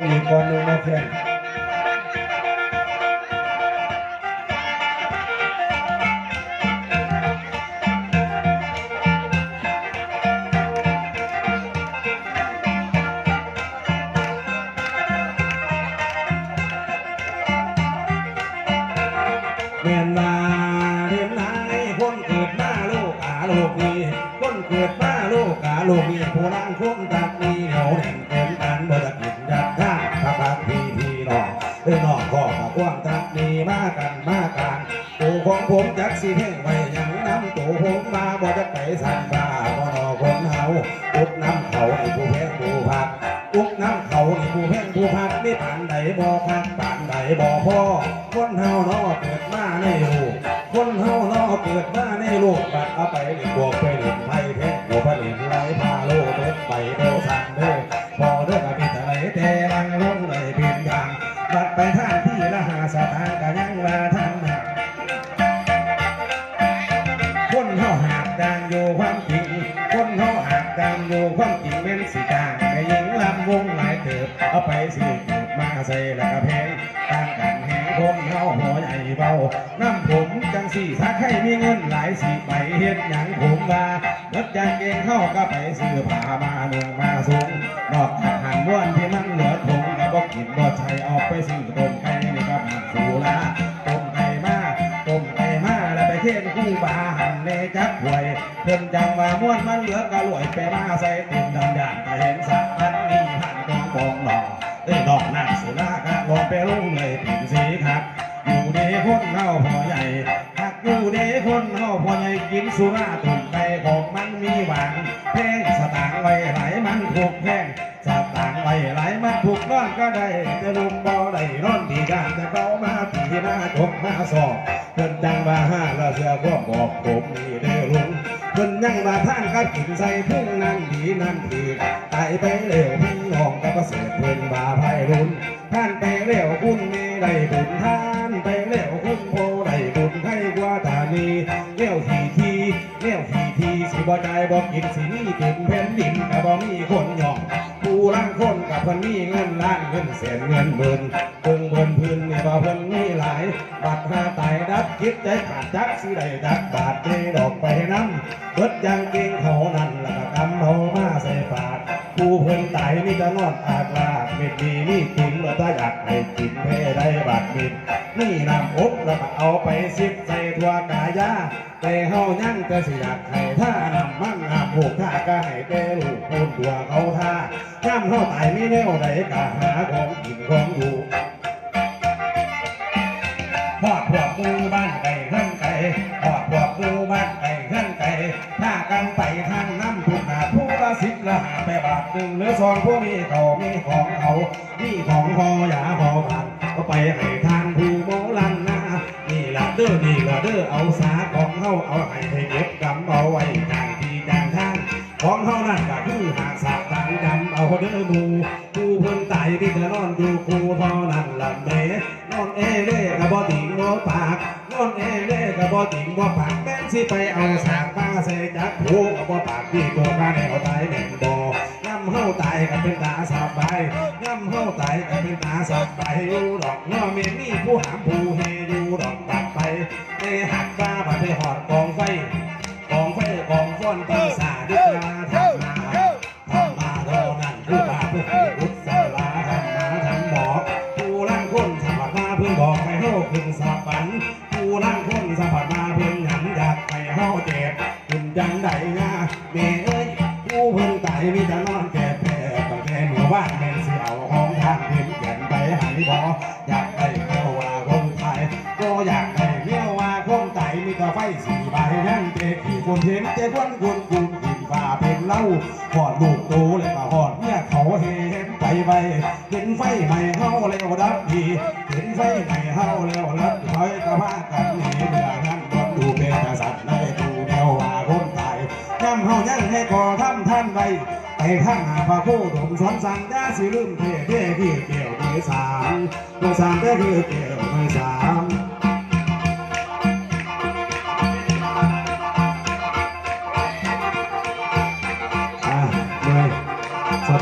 อีคนหนึ่งนะเพื่อนเมียนมาเรียนนายคนเกิดมาลูกอาลูกนี้คนเกิดมาโลกอาลูกนี้ผู้ร่างคงตักนี้เหนียวแน่น ผมจักสิแห้งไว้ยังน้ำตัวผมมาบ่จะไปสั่นบ้าบ่นอคนเฮาอุกน้ำเขาไอ้ผู้แพ้ผู้พักอุกน้ำเขานี่ผู้แห้งผู้พักนี่ปานใดบ่พักปานใดบ่พ่อคนเฮาเนาะเกิดมาในลูกคนเฮาเนาะเกิดมาในลูกบัดเอาไปเล่นบวกไปเล่นไพ่เพ่งหัวผลิตไรพาโลเบิดไปโดสั่งเด้อพอเด้อ เฮาหากดังอยู่ความจริง คนเฮาหากดางอยู่ความจริงเม้นสิกางก็ยิงลำวงหลายเถิบเอาไปสิเกิดมาใส่แล้วก็เพงต่างกันแหงคนเฮาหัวใหญ่เบาน้ำผมจังสี่ถ้าใครมีเงินหลายสิไปเฮ็ดหยังผมว่าลดยางเกงเข้าก็ไปซื้อผ้ามาเมืองมาสูาหันในจักหวยเพิ่นจังว่าม้วนมันเหลือกะรวยไปมาใส่ติ่มดำยานก็เห็นสักพันนี่หันกองบองหนอเอ้ยดอกน้ำสุรากะลงไปลงเลยติ่มสีครับอยู่เดคนเฮาพ่อใหญ่หักอยู่เดคนเฮาพ่อใหญ่กินสุราตุ่นไปของมันมีหวานแพงสตางค์ไว้ไหลมันถูกแพงสตางค์ไว้ไหลมันถูกนอนก็ได้แต่ลุงบ่ได้นอนดีกันแต่เข้ามาตีมาจกมาสอบ เพิ่นจังว่าห้าละเสือพวกบอกผมนี่เด้ลุงเพิ่นยังว่าท่านก็กินใส่พุ่งนั่นดีนั่นถือตายไปเร็วพี่น้องก็ประเสริฐเพิ่นว่าไพรุนท่านไปเร็วคุณไม่ได้บุญท่านไปเร็วคุณโพได้บุญให้กว่าตานีเลี้ยวทีทีเลี้ยวทีทีสิบ่ใจบ่กินสินี่กินแผ่นดินแต่บ่มีคนยอม พิ่นมีเงินล้านเงินแสนเงินหมื่นเพิ่งเพิ่นพื้นนี่บ่เพิ่นมีหลาย บัตรหาตายดับคิดใจขาดจักสิได้ดักบาทเจดอกไปน้ำเบิดยังเก่งเขานั่นล้วก็กำเอามาใส่ปากผู้เพิ่นตายนี่จะนอนอาดลาเม็ดดีนี่กินแล้วถ้าอยากให้กินเพ่ได้บาดมิดนี่น้ำอบแล้วก็เอาไปซิบใส่ทั่วกายาแต่เฮายังแต่สิอยากให้ท่าน้ำมันอาบผูกท่า ก็ให้แต่ลูกคนตัวเขาท่าย่ำเฮาตายมีแนวใดก็หาของกินของอยู่พอดพวกหมูบ้านไก่ขึ้นไก่พอดพวกหมูบ้านไก่ขึ้นไก่ถ้ากันไปทางน้ำทุกนาผู้ละสิบละหาไปบาทหนึ่งหรือสองผู้มีเขามีของเขามีของพออย่าพอผ่านก็ไปให้ทางผู้โมลันนานี่ละเด้อนี่ละเด้อเอาสาของเฮาเอาให้ให้เก็บกำเอาไว้ ของเฮานั่นก็คือหากสาบต่างดำเอาเด้อมูผู้เพิ่นตายที่จะนอนอยู่คูเท่านั้นละเมนอนเอเล่กะบ่ติงบ่ปากนอนเอเล่กะบ่ติงบ่ปากแม่นสิไปเอาสากมาใส่จักผู้กะบ่ปากที่ตัวข้าแนวตายแม่นบ่ย่ำเฮาตายก็เป็นตาสบายย่ำเฮาตายก็เป็นตาสบายอยู่ดอกนาะแม่นมีผู้หามผู้เฮอยู่ดอกตัดไปในหักฟ้าบัดไปหอดกองไฟกองไฟกองฟ้อนปีศาจดิกา ให้เฮาขึ้นสะบันผู้ล่างคนสะพัดมาเพื่อหันอยากให้เฮาเจ็บคุณจังใดงาแม่เอ้ยผู้เพิ่งตายมีแต่นอนแก่แพ้ตั้งแต่เมื่อวานแม่นสิเอาของทางเพิ่นเขียนไปให้บ่ นั่งเจ๊ขี่คนเห็นเจ๊ควนคนกุนกินฟ้าเป็นเล้าหอดลูกโตเลยมาหอดเมียเขาเห็นไปไปเห็นไฟใหม่เฮาแล้วดับดีเห็นไฟใหม่เฮาแล้วรับถอยกระพากันหนีเมื่อนั้นก็ดูเป็นกษัตริย์ในดูแนวว่าคนตายย่ำเฮายังให้ก่อทำท่านไว้ไปข้างหน้าพระโคดมสอนสั่งยาสิลืมเท่เท่คือเกี่ยวเมื่อสามเมื่อสามเท่คือเกี่ยวเมื่อสาม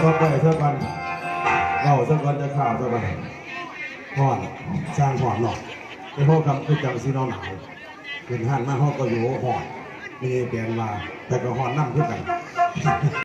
อะเลยสต๊อปไว้เท่ากันเราสักวันจะข่าวสักวันห่อนสร้างห่อนหน่อยไอ้พวกคำคือจังซีนอหนาวเป็นหันมาห่อก็อยู่ห่อนมีเปลี่ยนมาแต่ก็ห่อนนั่งเพื่อกัน